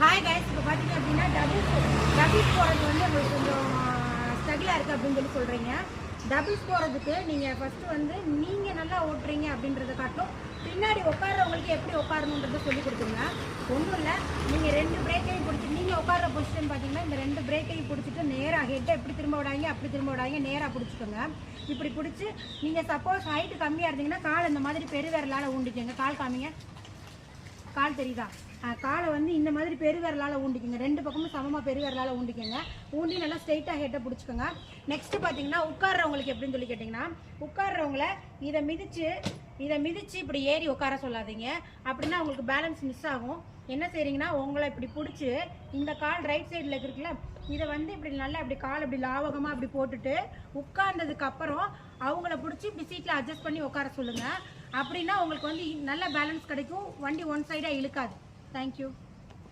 Hi guys இப்போ பார்த்தீங்க அப்படின்னா டபுள்ஸ் டபுள்ஸ் போகிறது வந்து உங்களுக்கு கொஞ்சம் ஸ்டடியாக இருக்குது அப்படின்னு சொல்லி சொல்கிறீங்க டபுள்ஸ் போகிறதுக்கு நீங்கள் ஃபஸ்ட்டு வந்து நீங்கள் நல்லா ஓட்டுறீங்க அப்படின்றத காட்டும். பின்னாடி உட்கார்றவங்களுக்கு எப்படி உட்காரணுன்றதை சொல்லி கொடுத்துருங்க. ஒன்றும் இல்லை நீங்கள் ரெண்டு பிரேக்கையும் பிடிச்சி நீங்கள் உட்கார பொசிஷன் பார்த்தீங்கன்னா இந்த ரெண்டு பிரேக்கையும் பிடிச்சிட்டு நேராக ஹெட்டை எப்படி திரும்ப விடாங்க அப்படி திரும்ப விடாங்க நேராக பிடிச்சிக்கோங்க. இப்படி பிடிச்சி நீங்கள் சப்போஸ் ஹைட்டு கம்மியாக இருந்தீங்கன்னா கால் இந்த மாதிரி பெருவிரலால் ஊண்டிக்கோங்க. கால் காமிங்க. கால் தெரியுதா? காலை வந்து இந்த மாதிரி பெருவிரலால் ஊண்டிக்கோங்க. ரெண்டு பக்கமும் சமமாக பெருவிரலால் ஊண்டிக்கோங்க. ஊண்டி நல்லா ஸ்ட்ரைட்டாக ஹெட்டை பிடிச்சிக்கோங்க. நெக்ஸ்ட்டு பார்த்தீங்கன்னா உட்கார்றவங்களுக்கு எப்படின்னு சொல்லி கேட்டிங்கன்னா உட்கார்றவங்கள இதை மிதித்து இதை மிதித்து இப்படி ஏறி உட்கார சொல்லாதீங்க. அப்படின்னா உங்களுக்கு பேலன்ஸ் மிஸ் ஆகும். என்ன செய்கிறீங்கன்னா உங்களை இப்படி பிடிச்சி இந்த கால் ரைட் சைடில் இருக்குல்ல இதை வந்து இப்படி நல்லா இப்படி கால் இப்படி லாவகமாக அப்படி போட்டுட்டு உட்கார்ந்ததுக்கப்புறம் அவங்கள பிடிச்சி இப்படி சீட்டில் அட்ஜஸ்ட் பண்ணி உட்கார சொல்லுங்கள் அப்படின்னா உங்களுக்கு வந்து நல்ல பேலன்ஸ் கிடைக்கும். வண்டி ஒன் சைடாக இழுக்காது. தேங்க்யூ